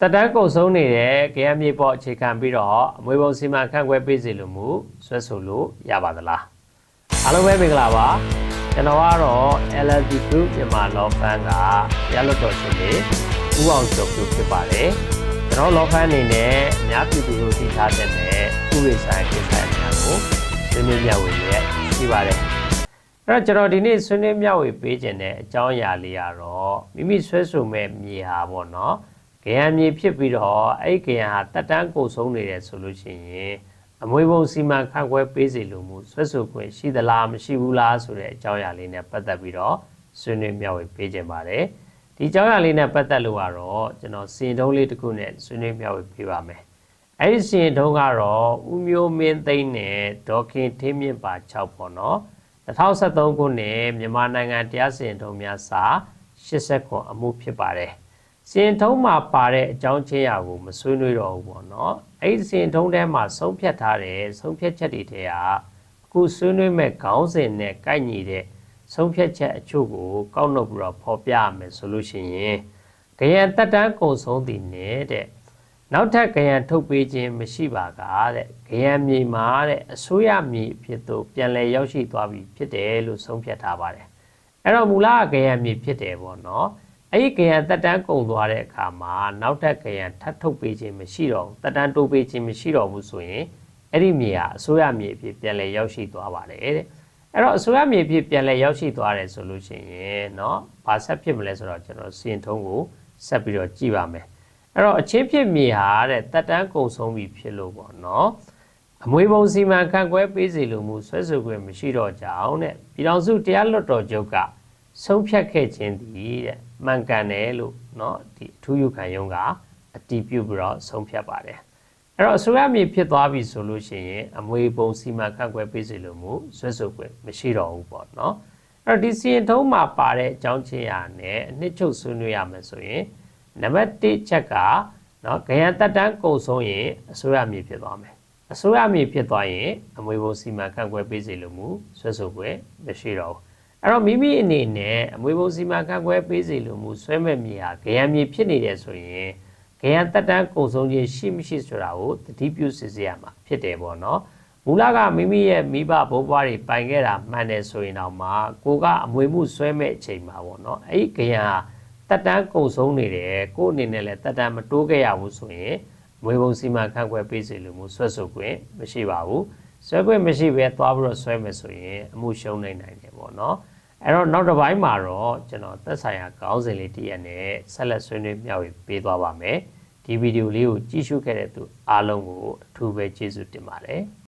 တက်တန်းကုံဆုံးနေတဲ့ကြရမြေပေါ်အခြေခံပြီးတော့အမွေပုံစီမံခန့်ခွဲပေးစီလိုမှုဆွဲဆိုလို့ရပါသလားအားလုံးပဲမင်္ဂလာပါကျွန်တော်ကတော့ LLD Group မြန်မာ Law Firm ကရလွတ်တော်ရှင်လေးဦးအောင်ကျော်ပြုဖြစ်ပါတယ်ကျွန်တော် Law Firm အနေနဲ့အများပြည်သူတို့သိထားတဲ့ဥပဒေဆိုင်ကိစ္စများကိုဆွေးနွေးမျှဝေရရှိပါတယ်အဲ့တော့ကျွန်တော်ဒီနေ့ဆွေးနွေးမျှဝေပေးခြင်းတဲ့အကြောင်းအရာလေးကတော့မိမိဆွဲဆိုမဲ့မြေဟာပေါ့နော် ဂယံမြေဖြစ်ပြီးတော့အဲ့ဂယံဟာတက်တန်းကိုဆုံးနေတယ်ဆိုလို့ရှိရင်အမွေပုံစီမံခန့်ခွဲပေးစီလိုမှုဆွဲဆိုခွင့်ရှိသလားမရှိဘူးလားဆိုတဲ့အကြောင်းအရာလေးနဲ့ပတ်သက်ပြီးတော့ဆွေးနွေးမျှဝေပေးခြင်းပါတယ်ဒီအကြောင်းအရာလေးနဲ့ပတ်သက်လို့ကတော့ကျွန်တော်စီရင်ထုံးလေးတစ်ခုနဲ့ဆွေးနွေးမျှဝေပေးပါမယ်အဲ့ဒီစီရင်ထုံးကတော့ဦးမျိုးမင်းသိန်းနဲ့ဒေါက်ခင်ထင်းမြင့်ပါ6ပေါ့နော်2023ခုနှစ်မြန်မာနိုင်ငံတရားစီရင်ထုံးများစာ80ခွန်အမှုဖြစ်ပါတယ် စင်ထုံးမှာပါတဲ့အကြောင်းချင်းရာကိုမဆွေးနွေးတော့ဘူးပေါ့နော်အဲ့ဒီစင်ထုံးထဲမှာဆုံးဖြတ်ထားတဲ့ဆုံးဖြတ်ချက်တွေထဲကအခုဆွေးနွေးမဲ့ခေါင်းစဉ်နဲ့ကိုက်ညီတဲ့ဆုံးဖြတ်ချက်အချို့ကိုကောက်နှုတ်ပြီးတော့ဖော်ပြရမယ်ဆိုလို့ရှိရင်ကြရန်တက်တန်းကုံဆုံးတည်နေတဲ့နောက်ထပ်ကြရန်ထုတ်ပေးခြင်းမရှိပါကတဲ့ကြရန်မြေမှာတဲ့အစိုးရမြေအဖြစ်သို့ပြန်လည်ရောက်ရှိသွားပြီဖြစ်တယ်လို့ဆုံးဖြတ်ထားပါတယ်အဲ့တော့မူလကကြရန်မြေဖြစ်တယ်ပေါ့နော် အဲ့ဒီကရန်တက်တန်းကုံသွားတဲ့အခါမှာနောက်ထပ်ကရန်ထပ်ထုတ်ပေးခြင်းမရှိတော့ဘူးတက်တန်းတိုးပေးခြင်းမရှိတော့ဘူးဆိုရင်အဲ့ဒီမြေဟာအစိုးရမြေအဖြစ်ပြန်လည်ရောက်ရှိသွားပါတယ်တဲ့အဲ့တော့အစိုးရမြေအဖြစ်ပြန်လည်ရောက်ရှိသွားတယ်ဆိုလို့ရှိရင်เนาะဘာဆက်ဖြစ်မလဲဆိုတော့ကျွန်တော်စီရင်ထုံးကိုဆက်ပြီးတော့ကြည့်ပါမယ်အဲ့တော့အချင်းဖြစ်မြေဟာတဲ့တက်တန်းကုံဆုံးပြီဖြစ်လို့ပေါ့เนาะအမွေပုံစီမံခန့်ခွဲပေးစီလိုမှုဆွဲဆိုခွင့်မရှိတော့ကြအောင်တဲ့ပြည်တော်စုတရားလွတ်တော်ချုပ်က ဆုံးဖြတ်ခဲ့ခြင်းသည်တဲ့မှန်ကန်တယ်လို့เนาะဒီအထူးယူခံရုံးကအတည်ပြုပြီးတော့ဆုံးဖြတ်ပါတယ်အဲ့တော့အစိုးရမြေဖြစ်သွားပြီဆိုလို့ရှိရင်အမွေပုံစီမံခန့်ခွဲပေးစီလိုမှုဆွဲဆိုခွင့်မရှိတော့ဘူးပေါ့เนาะအဲ့တော့ဒီစီရင်ထုံးမှာပါတဲ့အကြောင်းချင်းရာနဲ့အနှစ်ချုပ်ဆွေးနွေးရမယ်ဆိုရင်နံပါတ်1ချက်ကเนาะဂယံတက်တန်းကုံဆုံးရင်အစိုးရမြေဖြစ်သွားမယ်အစိုးရမြေဖြစ်သွားရင်အမွေပုံစီမံခန့်ခွဲပေးစီလိုမှုဆွဲဆိုခွင့်မရှိတော့ဘူး အဲ့တော့မိမိအနေနဲ့အမွေပုံစီမံခန့်ခွဲပေးစီလိုမှုဆွဲမဲ့မြေဟာဂယံမြေဖြစ်နေတယ်ဆိုရင်ဂယံတက်တန်းကုံဆုံးခြင်းရှိမရှိဆိုတာကိုတတိပြုစစ်ဆေးရမှာဖြစ်တယ်ပေါ့နော်မူလကမိမိရဲ့မိဘဘိုးဘွားတွေပိုင်ခဲ့တာမှန်တယ်ဆိုရင်တော့မှကိုကအမွေမှုဆွဲမဲ့အချိန်မှာပေါ့နော်အဲ့ဒီဂယံဟာတက်တန်းကုံဆုံးနေတယ်ကိုအနေနဲ့လည်းတက်တန်းမတိုးခဲ့ရဘူးဆိုရင်မွေပုံစီမံခန့်ခွဲပေးစီလိုမှုဆွဲဆိုခွင့်မရှိပါဘူး ဆွဲခွင့်မရှိဘဲသွားပြီးတော့ဆွဲမယ်ဆိုရင်အမှုရှုံးနိုင်နိုင်တယ်ပေါ့နော်အဲ့တော့နောက်တစ်ပိုင်းမှာတော့ကျွန်တော်သက်ဆိုင်ရာခေါင်းစဉ်လေးတည့်ရနဲ့ဆက်လက်ဆွေးနွေးမျှဝေပေးသွားပါမယ်ဒီဗီဒီယိုလေးကိုကြည့်ရှုခဲ့တဲ့သူအားလုံးကိုအထူးပဲကျေးဇူးတင်ပါတယ်